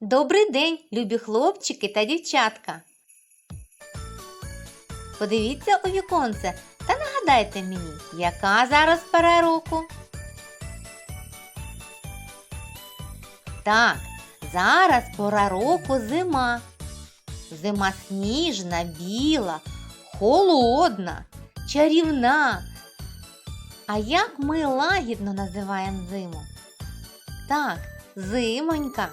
Добрий день, любі хлопчики та дівчатка. Подивіться у віконце та нагадайте мені, яка зараз пора року. Так, зараз пора року зима. Зима сніжна, біла, холодна, чарівна. А як ми лагідно називаємо зиму? Так, зимонька.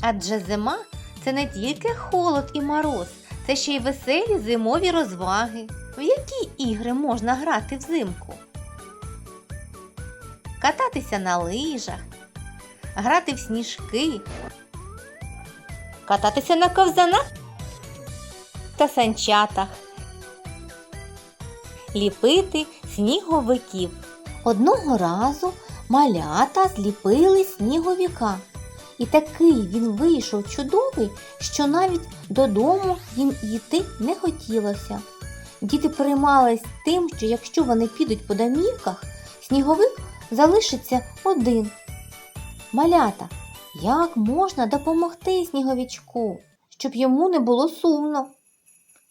Адже зима це не тільки холод і мороз, це ще й веселі зимові розваги. В які ігри можна грати взимку? Кататися на лижах, грати в сніжки, кататися на ковзанах та санчатах, ліпити сніговиків. Одного разу малята зліпили сніговіка. І такий він вийшов чудовий, що навіть додому їм йти не хотілося. Діти переймались тим, що якщо вони підуть по домівках, сніговик залишиться один. Малята, як можна допомогти сніговичку, щоб йому не було сумно?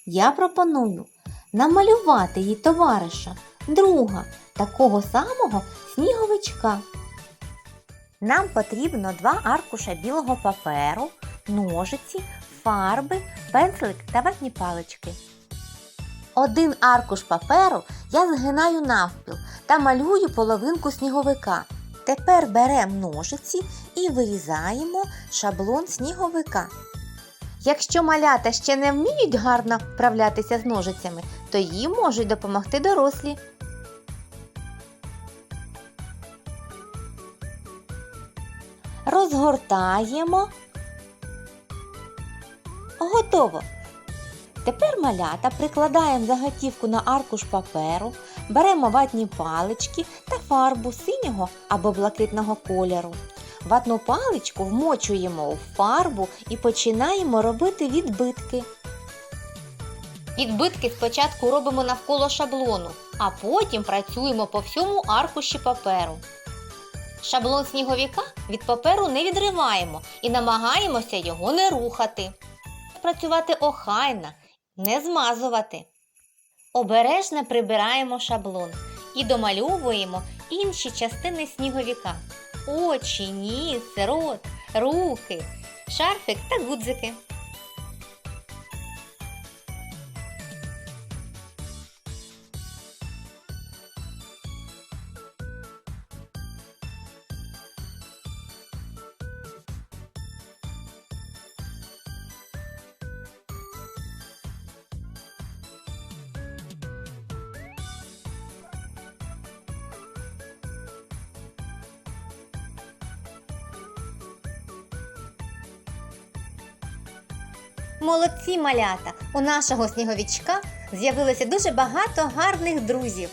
Я пропоную намалювати їй товариша, друга, такого самого сніговичка. Нам потрібно два аркуша білого паперу, ножиці, фарби, пензлик та ватні палички. Один аркуш паперу я згинаю навпіл та малюю половинку сніговика. Тепер беремо ножиці і вирізаємо шаблон сніговика. Якщо малята ще не вміють гарно вправлятися з ножицями, то їм можуть допомогти дорослі. Розгортаємо. Готово. Тепер малята прикладаємо заготівку на аркуш паперу, беремо ватні палички та фарбу синього або блакитного кольору. Ватну паличку вмочуємо у фарбу і починаємо робити відбитки. Відбитки спочатку робимо навколо шаблону, а потім працюємо по всьому аркуші паперу. Шаблон сніговіка від паперу не відриваємо і намагаємося його не рухати. Працювати охайно, не змазувати. Обережно прибираємо шаблон і домальовуємо інші частини сніговіка: очі, ніс, рот, руки, шарфик та гудзики. Молодці малята! У нашого сніговічка з'явилося дуже багато гарних друзів.